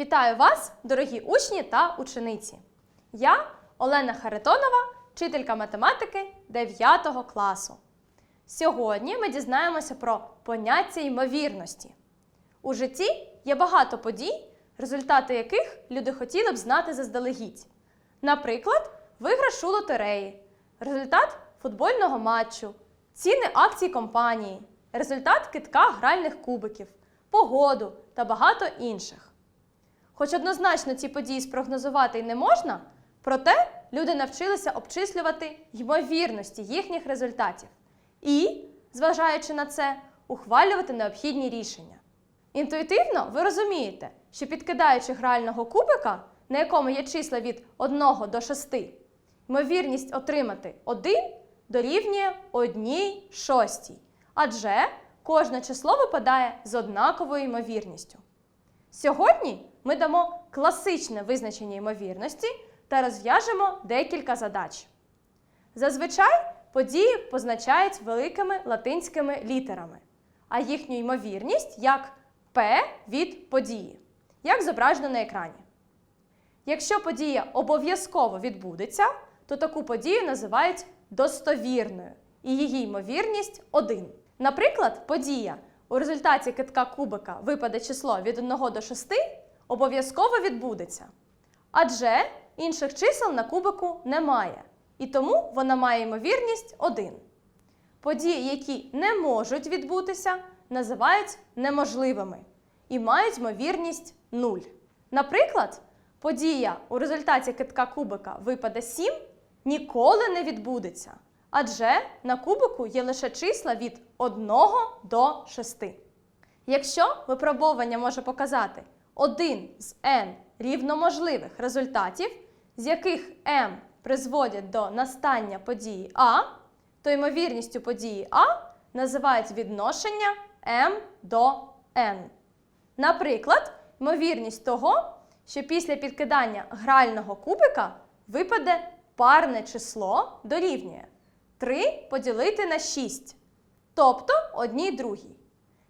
Вітаю вас, дорогі учні та учениці! Я Олена Харитонова, вчителька математики 9 класу. Сьогодні ми дізнаємося про поняття ймовірності. У житті є багато подій, результати яких люди хотіли б знати заздалегідь. Наприклад, виграш у лотереї, результат футбольного матчу, ціни акцій компанії, результат китка гральних кубиків, погоду та багато інших. Хоч однозначно ці події спрогнозувати й не можна, проте люди навчилися обчислювати ймовірності їхніх результатів і, зважаючи на це, ухвалювати необхідні рішення. Інтуїтивно ви розумієте, що підкидаючи грального кубика, на якому є числа від 1 до 6, ймовірність отримати 1 дорівнює 1 шостій, адже кожне число випадає з однаковою ймовірністю. Сьогодні ми дамо класичне визначення ймовірності та розв'яжемо декілька задач. Зазвичай події позначають великими латинськими літерами, а їхню ймовірність як P від події, як зображено на екрані. Якщо подія обов'язково відбудеться, то таку подію називають достовірною, і її ймовірність 1. Наприклад, подія у результаті китка кубика випаде число від 1 до 6, обов'язково відбудеться. Адже інших чисел на кубику немає, і тому вона має ймовірність 1. Події, які не можуть відбутися, називають неможливими і мають ймовірність 0. Наприклад, подія у результаті китка кубика випаде 7 ніколи не відбудеться, адже на кубику є лише числа від 1 до 6. Якщо випробовування може показати один з n рівноможливих результатів, з яких m призводять до настання події А, то ймовірністю події А називають відношення m до n. Наприклад, ймовірність того, що після підкидання грального кубика випаде парне число дорівнює 3 поділити на 6, тобто одній другій.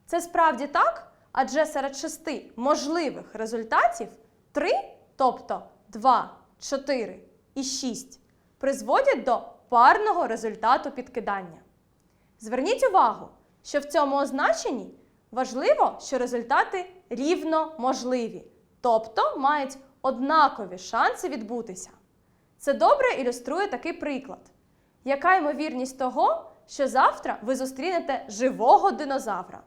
Це справді так, адже серед шести можливих результатів 3, тобто 2, 4 і 6, призводять до парного результату підкидання. Зверніть увагу, що в цьому означенні важливо, що результати рівноможливі, тобто мають однакові шанси відбутися. Це добре ілюструє такий приклад. Яка ймовірність того, що завтра ви зустрінете живого динозавра?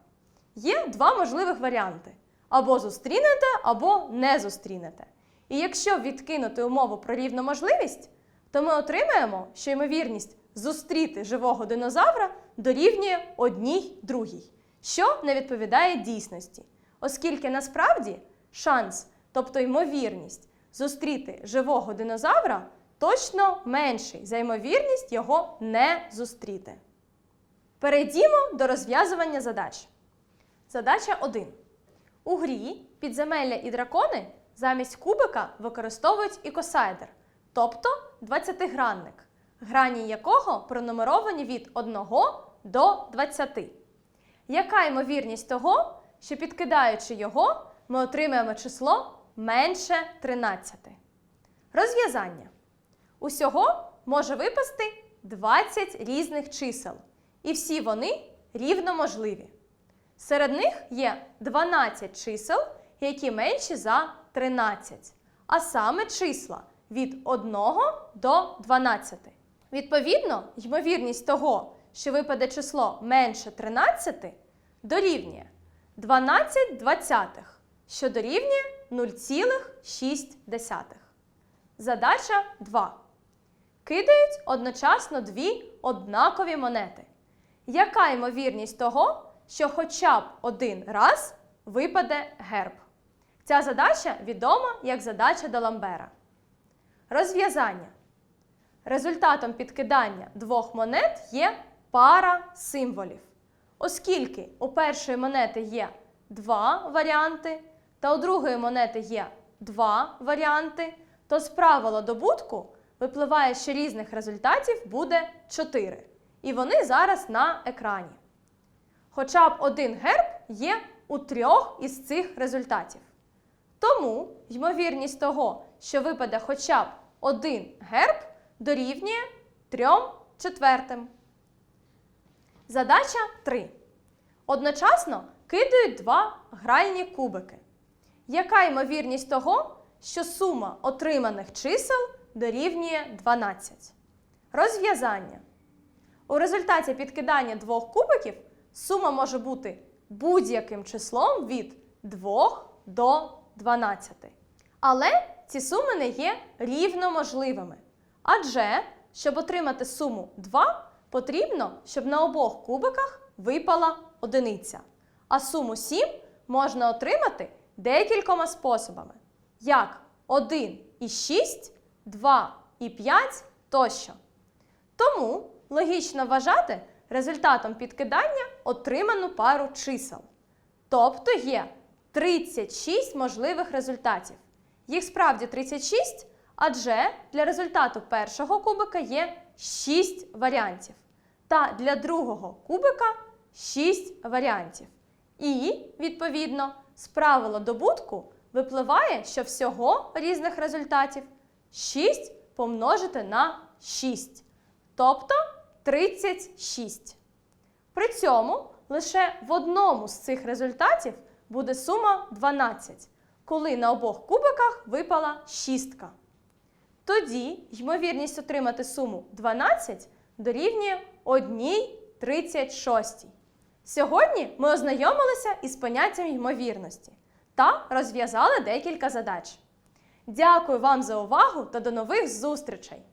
Є два можливих варіанти: або зустрінете, або не зустрінете. І якщо відкинути умову про рівну можливість, то ми отримаємо, що ймовірність зустріти живого динозавра дорівнює одній другій, що не відповідає дійсності, оскільки насправді шанс, тобто ймовірність зустріти живого динозавра точно менший за ймовірність його не зустріти. Перейдімо до розв'язування задач. Задача 1. У грі підземелля і дракони замість кубика використовують ікосайдер, тобто 20-гранник, грані якого пронумеровані від 1 до 20. Яка ймовірність того, що підкидаючи його, ми отримаємо число менше 13? Розв'язання. Усього може випасти 20 різних чисел, і всі вони рівноможливі. Серед них є 12 чисел, які менші за 13, а саме числа від 1 до 12. Відповідно, ймовірність того, що випаде число менше 13, дорівнює 12 двадцятих, що дорівнює 0,6. Задача 2. Кидають одночасно дві однакові монети. Яка ймовірність того, що хоча б один раз випаде герб? Ця задача відома як задача Даламбера. Розв'язання. Результатом підкидання двох монет є пара символів. Оскільки у першої монети є два варіанти, та у другої монети є два варіанти, то з правила добутку випливає, що різних результатів буде 4. І вони зараз на екрані. Хоча б один герб є у трьох із цих результатів. Тому ймовірність того, що випаде хоча б один герб, дорівнює 3 четвертим. Задача 3. Одночасно кидають два гральні кубики. Яка ймовірність того, що сума отриманих чисел дорівнює 12? Розв'язання. У результаті підкидання двох кубиків сума може бути будь-яким числом від 2 до 12. Але ці суми не є рівноможливими. Адже, щоб отримати суму 2, потрібно, щоб на обох кубиках випала одиниця. А суму 7 можна отримати декількома способами, як 1 і 6, 2 і 5 тощо. Тому логічно вважати результатом підкидання отриману пару чисел. Тобто є 36 можливих результатів. Їх справді 36, адже для результату першого кубика є 6 варіантів. Та для другого кубика 6 варіантів. І, відповідно, з правила добутку випливає, що всього різних результатів 6 помножити на 6, тобто 36. При цьому лише в одному з цих результатів буде сума 12, коли на обох кубиках випала шістка. Тоді ймовірність отримати суму 12 дорівнює 1,36. Сьогодні ми ознайомилися із поняттям ймовірності та розв'язали декілька задач. Дякую вам за увагу та до нових зустрічей!